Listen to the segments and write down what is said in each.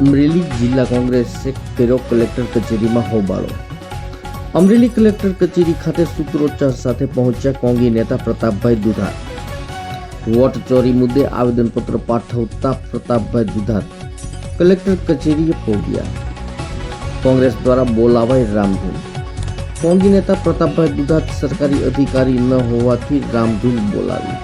અમરેલી જિલ્લા કોંગ્રેસે કર્યો કલેક્ટર કચેરીમાં હોબાળો. અમરેલી કલેક્ટર કચેરી ખાતે સૂત્રોચ્ચાર સાથે પહોંચ્યા કોંગી નેતા પ્રતાપભાઈ દુધાર. વોટ ચોરી મુદ્દે આવેદનપત્ર પાઠવતા પ્રતાપભાઈ દુધાર કલેક્ટર કચેરીએ પહોંચ્યા કોંગ્રેસ દ્વારા બોલાવાય રામધૂન. કોંગી નેતા પ્રતાપભાઈ દુધાર સરકારી અધિકારી ન હોવાથી રામધૂન બોલાવી.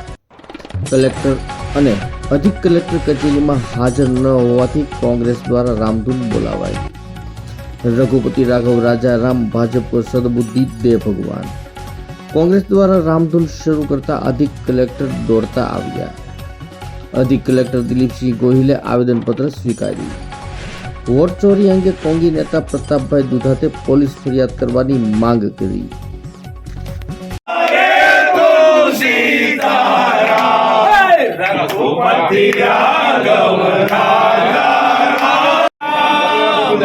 કલેક્ટર અને અધિક કલેક્ટર કચેરીમાં હાજર ન હોવાથી કોંગ્રેસ દ્વારા રામધૂન બોલાવાય. રઘુપતિ રાઘવ રાજા રામ ભાજપ કો સદબુદ્ધિ દે ભગવાન. કોંગ્રેસ દ્વારા રામધૂન શરૂ કરતા અધિક કલેક્ટર દોડતા આવ્યા. અધિક કલેક્ટર દિલીપસિંહ ગોહિલે આવેદનપત્ર સ્વીકાર્યું. વોટ ચોરી અંગે કોંગી નેતા પ્રતાપભાઈ દુધાતે પોલીસ ફરિયાદ કરવાની માંગ કરી.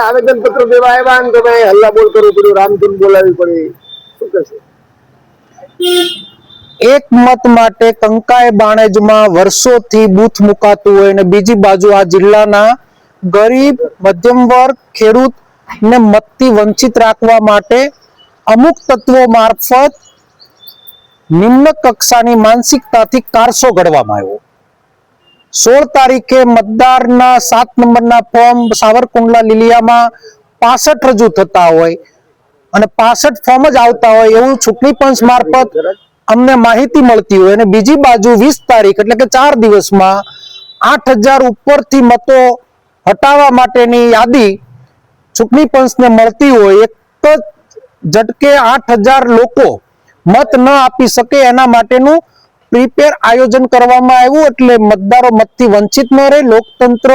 આવેદન પત્ર દેવા આવ્યા ને તમે હલ્લા બોલ કરવું પડ્યું, રામધૂન બોલાવી પડી. શું કહેશો? એક મત માટે કંકાય બાણેજમાં વર્ષોથી બૂથ મુકાતું હોય અને બીજી બાજુ આ જિલ્લાના ગરીબ મધ્યમ વર્ગ ખેડૂત ને મતથી વંચિત રાખવા માટે અમુક તત્વો મારફત નિમ્ન કક્ષાની માનસિકતાથી કારસો ઘડવામાં આવ્યો. સોળ તારીખે મતદારના સાત નંબરના ફોર્મ સાવરકુંડલા લીલિયામાં પાસઠ રજૂ થતા હોય અને પાસઠ ફોર્મ જ આવતા હોય એવું ચૂંટણી પંચ મારફત અમને માહિતી મળતી હોય અને બીજી બાજુ વીસ તારીખ એટલે કે ચાર દિવસમાં આઠ હજાર ઉપરથી મતો હટાવવા માટેની યાદી ચૂંટણી પંચને મળતી હોય એક જ ઝટકે આઠ હજાર લોકો મત ન આપી શકે એના માટેનું પ્રિપેર આયોજન કરવામાં આવ્યું એટલે મતદારો મતથી વંચિત ન રહે, લોકતંત્ર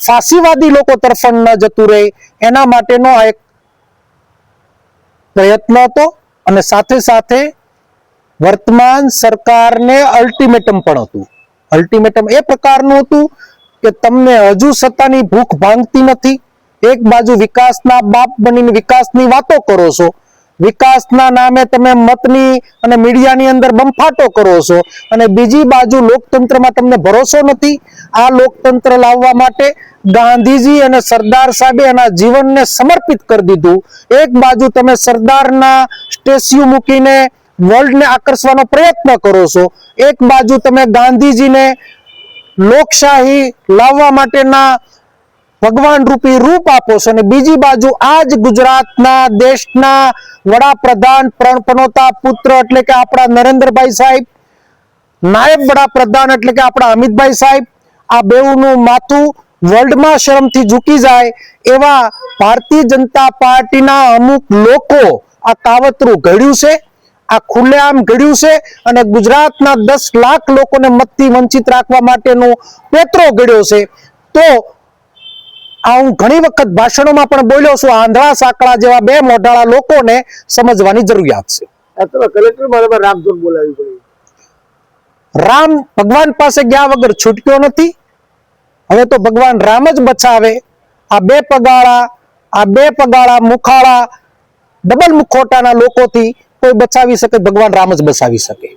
ફાંસીવાદી લોકો તરફણ ન જતું રહે. એના માટેનો આ એક પ્રયત્ન હતો અને સાથે સાથે વર્તમાન સરકારને અલ્ટિમેટમ પણ હતું. અલ્ટિમેટમ એ પ્રકારનું હતું કે તમને હજુ સત્તાની ભૂખ ભાંગતી નથી. એક બાજુ વિકાસના બાપ બનીને વિકાસની વાતો કરો છો. વિકાસના નામે તમે મતની અને મીડિયાની અંદર બંફાટો કરો છો. અને બીજી બાજુ લોકતંત્રમાં તમને ભરોસો નથી. આ લોકતંત્ર લાવવા માટે ગાંધીજી અને સરદાર સાહેબે એના જીવનને સમર્પિત કરી દીધું. એક બાજુ તમે સરદારના સ્ટેચ્યુ મૂકીને વર્લ્ડને આકર્ષવાનો પ્રયત્ન કરો છો. એક બાજુ તમે ગાંધીજીને લોકશાહી લાવવા માટેના ભગવાન રૂપી રૂપ આપો છો. અને બીજી બાજુ આ જ ગુજરાતના દેશના વડાપ્રધાન પ્રણપનોતા પુત્ર એટલે કે આપણા નરેન્દ્રભાઈ સાહેબ, નાયબ વડાપ્રધાન એટલે કે આપણા અમિતભાઈ સાહેબ, આ બેઉનું માથું વર્લ્ડમાં શરમથી ઝૂકી જાય એવા ભારતીય જનતા પાર્ટીના અમુક લોકો આ કાવતરું ઘડ્યું છે, આ ખુલ્લેઆમ ઘડ્યું છે અને ગુજરાતના દસ લાખ લોકોને મતથી વંચિત રાખવા માટેનો પેત્રો ઘડ્યો છે. તો આ હું ઘણી વખત ભાષણોમાં પણ બોલ્યો છું. આંધળા સાંકળા જેવા બે મોઢાળા લોકોને સમજવાની જરૂરિયાત છે. કલેક્ટર બરાબર રામધૂન બોલાવી પડી. રામ ભગવાન પાસે ગયા વગર છૂટક્યો નથી. હવે તો ભગવાન રામ જ બચાવે. આ બે પગાળા આ બે પગાળા મુખાળા ડબલ મુખોટાના લોકોથી કોઈ બચાવી શકે ભગવાન રામ જ બચાવી શકે.